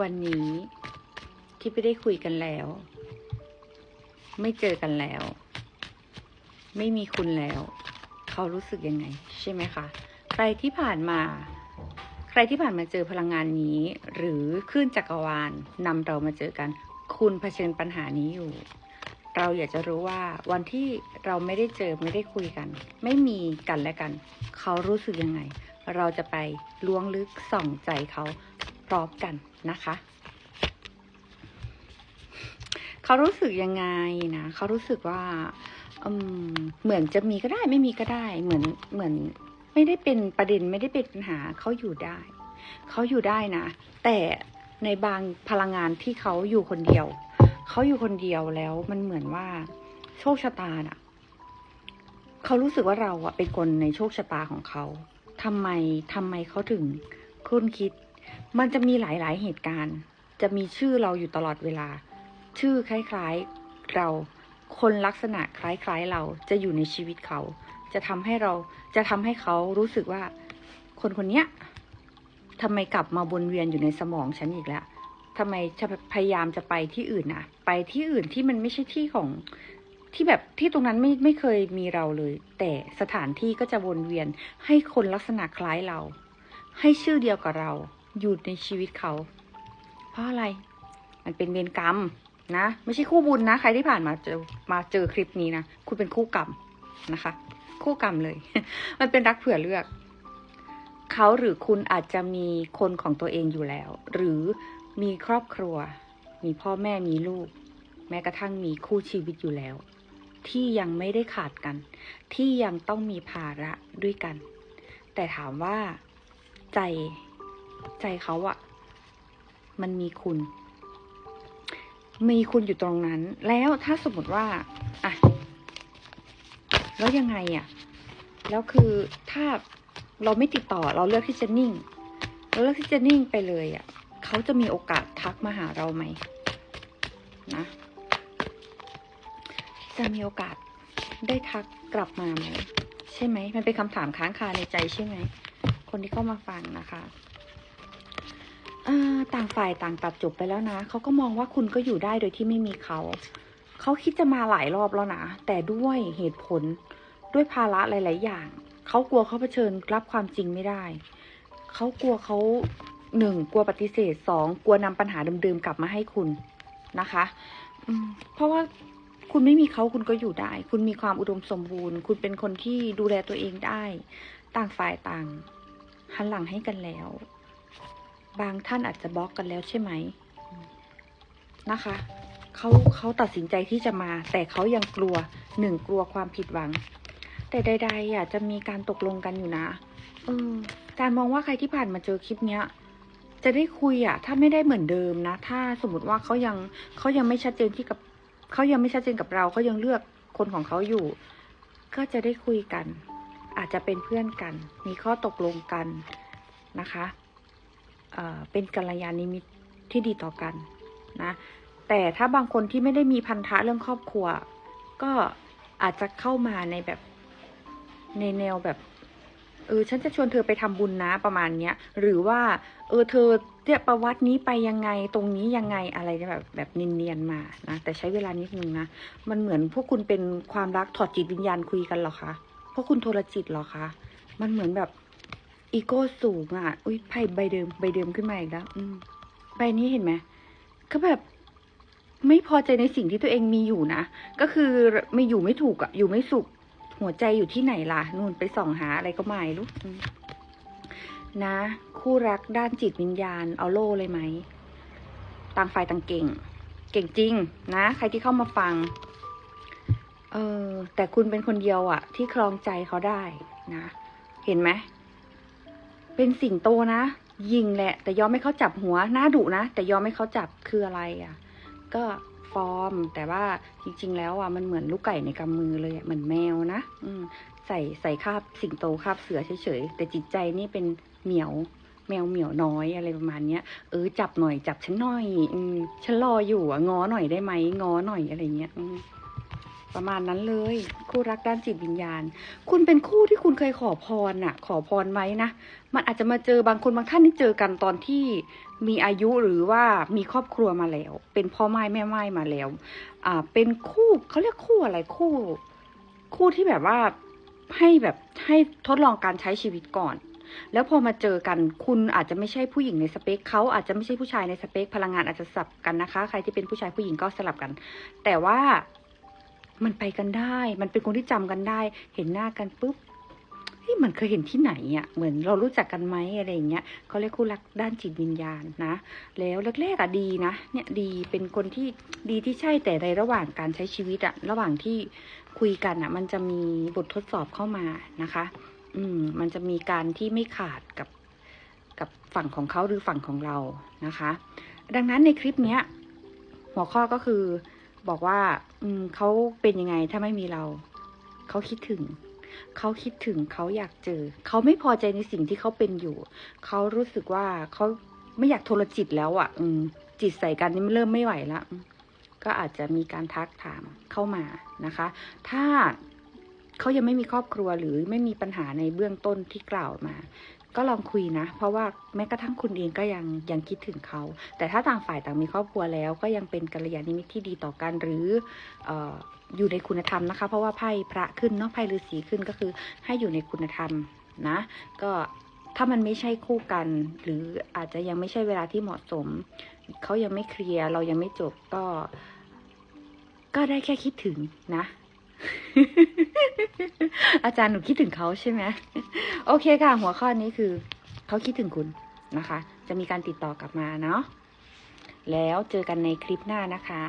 วันนี้ที่ไม่ได้คุยกันแล้ว ไม่เจอกันแล้ว ไม่มีคุณแล้ว เขารู้สึกยังไง ใช่ไหมคะ ใครที่ผ่านมา ใครที่ผ่านมาเจอพลังงานนี้ หรือคลื่นจักรวาลนำเรามาเจอกัน คุณเผชิญปัญหานี้อยู่ เราอยากจะรู้ว่าวันที่เราไม่ได้เจอไม่ได้คุยกัน ไม่มีกันและกัน เขารู้สึกยังไง เราจะไปล้วงลึกส่องใจเขา ร้อมกันนะคะ เขารู้สึกยังไงนะเขารู้สึกว่าเหมือนจะมีก็ได้ไม่มีก็ได้ เหมือนเหมือนไม่ได้เป็นประเด็นไม่ได้เป็นปัญหาเขาอยู่ได้ เขาอยู่ได้นะ แต่ในบางพลังงานที่เขาอยู่คนเดียว เขาอยู่คนเดียวแล้วมันเหมือนว่า โชคชะตาน่ะ เขารู้สึกว่าเราอะเป็นคนในโชคชะตาของเขาทำไมทำไมเขาถึงคุ้นคิด มันจะมีหลายๆ เหตุการณ์ จะมีชื่อเราอยู่ตลอดเวลา ชื่อคล้ายๆเรา คนลักษณะคล้ายๆ เราจะอยู่ในชีวิตเขา จะทำให้เราจะทำให้เขารู้สึกว่า คนคนเนี้ยทำไมกลับมาวนเวียนอยู่ในสมองฉันอีกแล้วทำไมจะพยายามจะไปที่อื่นนะไปที่อื่นที่มันไม่ใช่ที่ของที่แบบที่ตรงนั้นไม่ไม่เคยมีเราเลย แต่สถานที่ก็จะวนเวียนให้คนลักษณะคล้ายเรา ให้ชื่อเดียวกับเรา อยู่ในชีวิตเขา เพราะอะไร มันเป็นเวรกรรมนะ ไม่ใช่คู่บุญนะ ใครที่ผ่านมาเจอมาเจอคลิปนี้นะ คุณเป็นคู่กรรมนะคะ คู่กรรมเลย มันเป็นรักเผื่อเลือก เขาหรือคุณอาจจะมีคนของตัวเองอยู่แล้ว หรือมีครอบครัว มีพ่อแม่มีลูก แม้กระทั่งมีคู่ชีวิตอยู่แล้ว ที่ยังไม่ได้ขาดกัน ที่ยังต้องมีภาระด้วยกัน แต่ถามว่าใจ ใจเขาอะมันมีคุณ มีคุณอยู่ตรงนั้น แล้วถ้าสมมติว่าอะแล้วยังไงอะแล้วคือถ้าเราไม่ติดต่อเราเลือกที่จะนิ่งเราเลือกที่จะนิ่งไปเลยอะเขาจะมีโอกาสทักมาหาเราไหมนะจะมีโอกาสได้ทักกลับมาไหมใช่ไหมมันเป็นคำถามค้างคาในใจใช่ไหมคนที่เข้ามาฟังนะคะ ต่างฝ่ายต่างตัดจบไปแล้วนะเขาก็มองว่าคุณก็อยู่ได้โดยที่ไม่มีเขา เขาคิดจะมาหลายรอบแล้วนะ แต่ด้วยเหตุผลด้วยภาระหลาย ๆ อย่าง เขากลัวเขาเผชิญรับความจริงไม่ได้ เขากลัวเขาหนึ่งกลัวปฏิเสธสองกลัวนำปัญหาเดิม ๆ กลับมาให้คุณนะคะเพราะว่าคุณไม่มีเขาคุณก็อยู่ได้ คุณมีความอุดมสมบูรณ์ คุณเป็นคนที่ดูแลตัวเองได้ ต่างฝ่ายต่างหันหลังให้กันแล้ว บางท่านอาจจะบล็อกกันแล้วใช่ไหมนะคะเขาเขาตัดสินใจที่จะมา แต่เขายังกลัวหนึ่งกลัวความผิดหวัง แต่ใดๆอะจะมีการตกลงกันอยู่นะเออการมองว่าใครที่ผ่านมาเจอคลิปเนี้ย จะได้คุยอะ ถ้าไม่ได้เหมือนเดิมนะ ถ้าสมมติว่าเขายังเขายังไม่ชัดเจนที่กับเขายังไม่ชัดเจนกับเราเขายังเลือกคนของเขาอยู่ ก็จะได้คุยกัน อาจจะเป็นเพื่อนกัน มีข้อตกลงกันนะคะ เป็นกัลยาณมิตรที่ดีต่อกันนะแต่ถ้าบางคนที่ไม่ได้มีพันธะเรื่องครอบครัว ก็อาจจะเข้ามาในแบบในแนวแบบเออฉันจะชวนเธอไปทำบุญนะประมาณเนี้ยหรือว่า เออเธอเนี่ยประวัตินี้ไปยังไงตรงนี้ยังไงอะไรแบบแบบเนียนๆมานะแต่ใช้เวลานิดนึงนะมันเหมือนพวกคุณเป็นความรักถอดจิตวิญญาณคุยกันหรอคะพวกคุณโทรจิตหรอคะมันเหมือนแบบ อีโก้สูงอะ อุ้ยไพ่ใบเดิมใบเดิมขึ้นมาอีกแล้ว อืมใบนี้เห็นไหมก็แบบ ไม่พอใจในสิ่งที่ตัวเองมีอยู่นะ ก็คือไม่อยู่ไม่ถูกอะอยู่ไม่สุข หัวใจอยู่ที่ไหนล่ะ นู่นไปส่องหาอะไรก็ไม่รู้นะ คู่รักด้านจิตวิญญาณเอาโล่เลยไหม ต่างฝ่ายต่างเก่ง เก่งจริง นะ ใครที่เข้ามาฟัง เออแต่คุณเป็นคนเดียวอะที่ครองใจเขาได้นะ เห็นไหม เป็นสิงโตนะ ยิงแหละ แต่ยอมให้เขาจับหัวหน้าดุนะ แต่ยอมให้เขาจับคืออะไรอะก็ฟอร์ม แต่ว่าจริง ๆ แล้วอะมันเหมือนลูกไก่ในกำมือเลยอะเหมือนแมวนะอืมใส่ใส่คาบสิงโตคาบเสือเฉยๆแต่จิตใจนี่เป็นเหมียวแมวเหมียวน้อยอะไรประมาณเนี้ยเออจับหน่อยจับฉันหน่อย อืมฉันรออยู่อะง้อหน่อยได้ไหมง้อหน่อยอะไรเงี้ยอืม ประมาณนั้นเลย คู่รักด้านจิตวิญญาณ คุณเป็นคู่ที่คุณเคยขอพรน่ะ ขอพรไหมนะ มันอาจจะมาเจอบางคนบางท่านที่เจอกันตอนที่มีอายุหรือว่ามีครอบครัวมาแล้ว เป็นพ่อไม้แม่ไม้มาแล้ว อ่า เป็นคู่เขาเรียกคู่อะไรคู่ คู่ที่แบบว่าให้แบบให้ทดลองการใช้ชีวิตก่อนแล้วพอมาเจอกันคุณอาจจะไม่ใช่ผู้หญิงในสเปคเขาอาจจะไม่ใช่ผู้ชายในสเปค พลังงานอาจจะสลับกันนะคะ ใครที่เป็นผู้ชายผู้หญิงก็สลับกัน แต่ว่า มันไปกันได้ มันเป็นคนที่จำกันได้ เห็นหน้ากันปุ๊บเฮ้ยมันเคยเห็นที่ไหนอะ่ะ เหมือนเรารู้จักกันไหมอะไรอย่างเงี้ยเขาเรียกคู่รักด้านจิตวิญญาณนะ แล้วแรกๆอะดีนะ เนี่ยดี เป็นคนที่ดีที่ใช่แต่ในระหว่างการใช้ชีวิตอะระหว่างที่คุยกันอะมันจะมีบททดสอบเข้ามานะคะ อืม มันจะมีการที่ไม่ขาดกับกับฝั่งของเขาหรือฝั่งของเรานะคะ ดังนั้นในคลิปเนี้ย หัวข้อก็คือ บอกว่า อืมเขาเป็นยังไงถ้าไม่มีเรา เขาคิดถึง เขาคิดถึงเขาอยากเจอ เขาไม่พอใจในสิ่งที่เขาเป็นอยู่ เขารู้สึกว่าเขาไม่อยากโทรจิตแล้วอะ่ะ อืม จิตใส่กันนี่มันเริ่มไม่ไหวละก็อาจจะมีการทักถามเข้ามานะคะ ถ้า เขายังไม่มีครอบครัวหรือไม่มีปัญหาในเบื้องต้นที่กล่าวมา ก็ลองคุยนะ เพราะว่าแม้กระทั่งคุณเองก็ยังยังคิดถึงเขา แต่ถ้าต่างฝ่ายต่างมีครอบครัวแล้ว ก็ยังเป็นกัลยาณมิตรที่ดีต่อกันหรืออออยู่ในคุณธรรมนะคะ เพราะว่าไพ่พระขึ้นเนาะไพ่ฤาษีขึ้นก็คือให้อยู่ในคุณธรรมนะ ก็ถ้ามันไม่ใช่คู่กัน หรืออาจจะยังไม่ใช่เวลาที่เหมาะสม เขายังไม่เคลียร์เรายังไม่จบก็ ก็ได้แค่คิดถึงนะ อาจารย์หนูคิดถึงเขาใช่ไหมโอเคค่ะ หัวข้อนี้คือเขาคิดถึงคุณนะคะ จะมีการติดต่อกลับมาเนาะแล้วเจอกันในคลิปหน้านะคะ